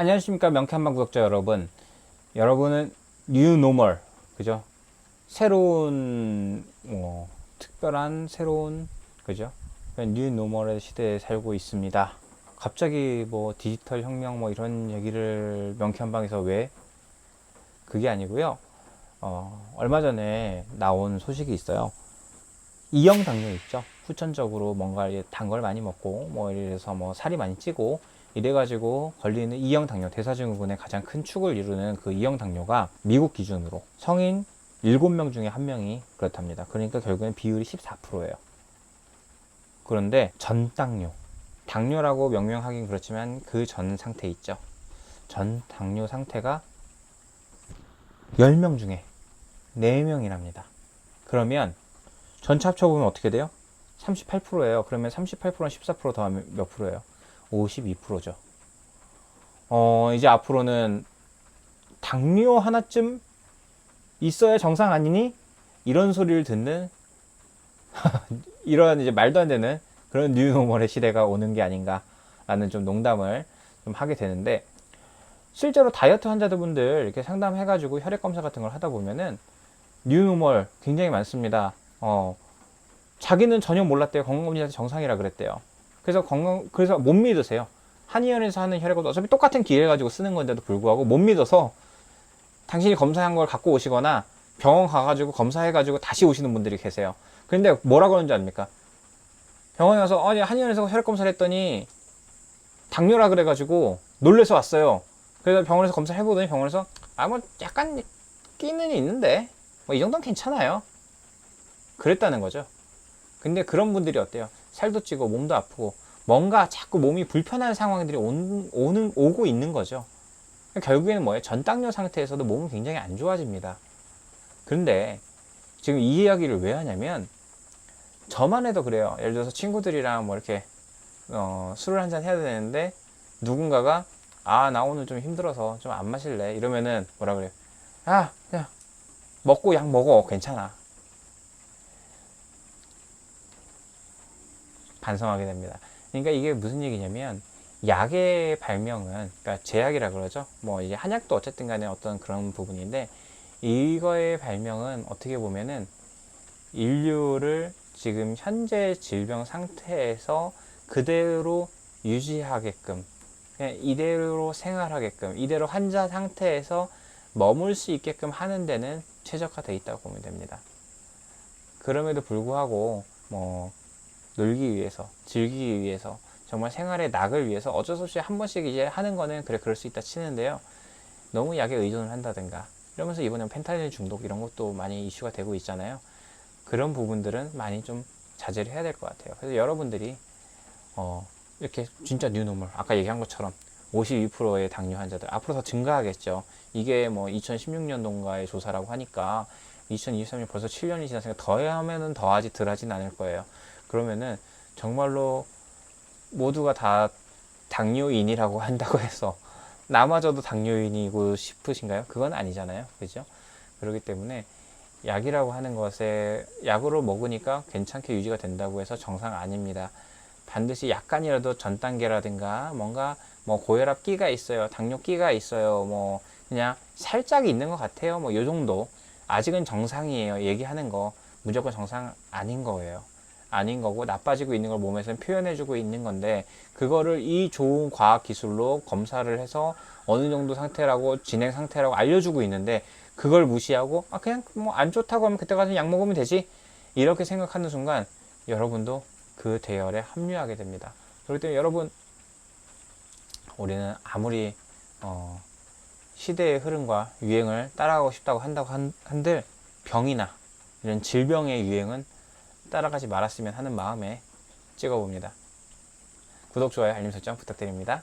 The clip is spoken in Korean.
안녕하십니까 명쾌한방 구독자 여러분. 여러분은 뉴 노멀 그죠? 새로운 뭐 특별한 새로운 그죠? 뉴 노멀의 시대에 살고 있습니다. 갑자기 뭐 디지털 혁명 뭐 이런 얘기를 명쾌한방에서 왜? 그게 아니고요. 어, 얼마 전에 나온 소식이 있어요. 이형 당뇨 있죠? 후천적으로 뭔가 단 걸 많이 먹고 뭐 이래서 뭐 살이 많이 찌고 이래가지고 걸리는 이형 당뇨 대사증후군의 가장 큰 축을 이루는 그 이형 당뇨가 미국 기준으로 성인 7명 중에 한 명이 그렇답니다. 그러니까 결국엔 비율이 14%예요. 그런데 전당뇨, 당뇨라고 명명하긴 그렇지만 그 전 상태 있죠. 전 당뇨 상태가 10명 중에 4명이랍니다. 그러면 전체 합쳐보면 어떻게 돼요? 38%예요. 그러면 38%는 14% 더하면 몇 프로예요? 52%죠. 어, 이제 앞으로는 당뇨 하나쯤 있어야 정상 아니니? 이런 소리를 듣는 이런 이제 말도 안 되는 그런 뉴노멀의 시대가 오는 게 아닌가라는 좀 농담을 좀 하게 되는데 실제로 다이어트 환자분들 이렇게 상담해가지고 혈액 검사 같은 걸 하다 보면은 뉴노멀 굉장히 많습니다. 어, 자기는 전혀 몰랐대요. 건강검진에서 정상이라 그랬대요. 그래서 건강 그래서 못 믿으세요. 한의원에서 하는 혈액검사 어차피 똑같은 기계 가지고 쓰는 건데도 불구하고 못 믿어서 당신이 검사한 걸 갖고 오시거나 병원 가가지고 검사해가지고 다시 오시는 분들이 계세요. 그런데 뭐라 그러는지 압니까? 병원에 가서 아니 한의원에서 혈액 검사를 했더니 당뇨라 그래가지고 놀래서 왔어요. 그래서 병원에서 검사를 해보더니 병원에서 아 뭐 약간 끼는 있는데 뭐 이 정도는 괜찮아요. 그랬다는 거죠. 근데 그런 분들이 어때요? 살도 찌고 몸도 아프고 뭔가 자꾸 몸이 불편한 상황들이 온, 오는, 오고 있는 거죠. 결국에는 뭐예요? 전당뇨 상태에서도 몸은 굉장히 안 좋아집니다. 그런데 지금 이 이야기를 왜 하냐면 저만 해도 그래요. 예를 들어서 친구들이랑 뭐 이렇게 어, 술을 한 잔 해야 되는데 누군가가 아 나 오늘 좀 힘들어서 좀 안 마실래 이러면은 뭐라 그래요? 아 그냥 먹고 약 먹어 괜찮아. 반성하게 됩니다. 그러니까 이게 무슨 얘기냐면 약의 발명은 그러니까 제약이라 그러죠. 뭐 이제 한약도 어쨌든 간에 어떤 그런 부분인데 이거의 발명은 어떻게 보면은 인류를 지금 현재 질병 상태에서 그대로 유지하게끔 그냥 이대로 생활하게끔 이대로 환자 상태에서 머물 수 있게끔 하는 데는 최적화되어 있다고 보면 됩니다. 그럼에도 불구하고 뭐 놀기 위해서, 즐기기 위해서, 정말 생활의 낙을 위해서 어쩔 수 없이 한 번씩 이제 하는 거는 그래 그럴 수 있다 치는데요. 너무 약에 의존을 한다든가 이러면서 이번에 펜타닐 중독 이런 것도 많이 이슈가 되고 있잖아요. 그런 부분들은 많이 좀 자제를 해야 될 것 같아요. 그래서 여러분들이 어 이렇게 진짜 뉴노멀 아까 얘기한 것처럼 52%의 당뇨 환자들 앞으로 더 증가하겠죠. 이게 뭐 2016년도인가의 조사라고 하니까 2023년 벌써 7년이 지났으니까 더하면은 더하지 덜하진 않을 거예요. 그러면은 정말로 모두가 다 당뇨인이라고 한다고 해서 나마저도 당뇨인이고 싶으신가요? 그건 아니잖아요. 그죠? 그렇기 때문에 약이라고 하는 것에 약으로 먹으니까 괜찮게 유지가 된다고 해서 정상 아닙니다. 반드시 약간이라도 전 단계라든가 뭔가 뭐 고혈압 끼가 있어요. 당뇨 끼가 있어요. 뭐 그냥 살짝 있는 것 같아요. 뭐 요 정도. 아직은 정상이에요. 얘기하는 거 무조건 정상 아닌 거예요. 아닌 거고 나빠지고 있는 걸 몸에서는 표현해주고 있는 건데 그거를 이 좋은 과학 기술로 검사를 해서 어느 정도 상태라고 진행 상태라고 알려주고 있는데 그걸 무시하고 아 그냥 뭐 안 좋다고 하면 그때 가서 약 먹으면 되지 이렇게 생각하는 순간 여러분도 그 대열에 합류하게 됩니다. 그렇기 때문에 여러분 우리는 아무리 어, 시대의 흐름과 유행을 따라가고 싶다고 한다고 한, 한들 병이나 이런 질병의 유행은 따라가지 말았으면 하는 마음에 찍어봅니다. 구독, 좋아요, 알림 설정 부탁드립니다.